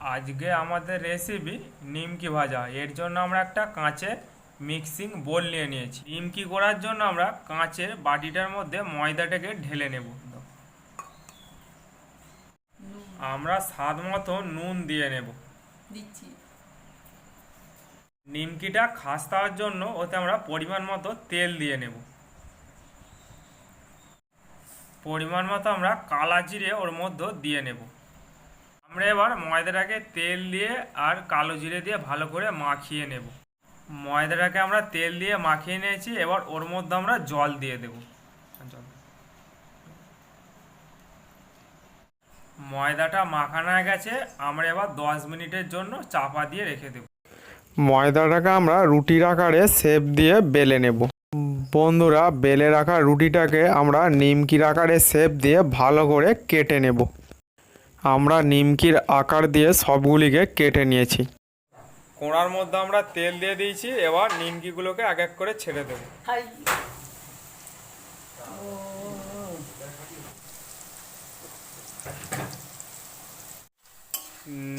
আজকে আমাদের রেসিপি নিমকি ভাজা। এর জন্য আমরা একটা কাঁচের মিক্সিং বোল নিয়ে নিয়েছি। নিমকি করার জন্য আমরা কাঁচের বাটিটার মধ্যে ময়দাটাকে ঢেলে নেব। আমরা স্বাদ মতো নুন দিয়ে নেব। দিচ্ছি। নিমকিটা খাস্তা হওয়ার জন্য ওতে আমরা পরিমাণ মতো তেল দিয়ে নেব। পরিমাণ মতো আমরা কালা জিরে ওর মধ্যে দিয়ে নেব। আমরা এবার ময়দাটাকে তেল দিয়ে আর কালো জিরে দিয়ে ভালো করে মাখিয়ে নেব। ময়দাটাকে আমরা তেল দিয়ে মাখিয়ে নিয়েছি, এবার ওর মধ্যে আমরা জল দিয়ে দেব। ময়দাটা মাখানো হয়ে গেছে, আমরা এবার দশ মিনিটের জন্য চাপা দিয়ে রেখে দেব। ময়দাটাকে আমরা রুটির আকারে শেপ দিয়ে বেলে নেব। বন্ধুরা, বেলে রাখা রুটিটাকে আমরা নিমকির আকারে শেপ দিয়ে ভালো করে কেটে নেব। আমরা নিমকির আকার দিয়ে সবগুলিকে কেটে নিয়েছি। কোড়ার মধ্যে আমরা তেল দিয়ে দিয়েছি এবার নিমকিগুলোকে এক এক করে ছেড়ে দেবো।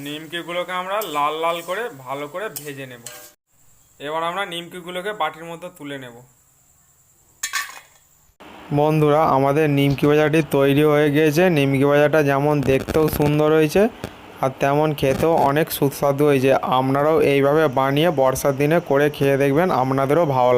নিমকিগুলোকে আমরা লাল লাল করে ভালো করে ভেজে নেব। এবার আমরা নিমকিগুলোকে বাটির মধ্যে তুলে নেব। বন্ধুরা, আমাদের নিমকি ভাজাটি তৈরি হয়ে গিয়েছে। নিমকি ভাজাটা যেমন দেখতেও সুন্দর হয়েছে আর তেমন খেতেও অনেক সুস্বাদু হয়েছে। আপনারাও এইভাবে বানিয়ে বর্ষার দিনে করে খেয়ে দেখবেন, আপনাদেরও ভালো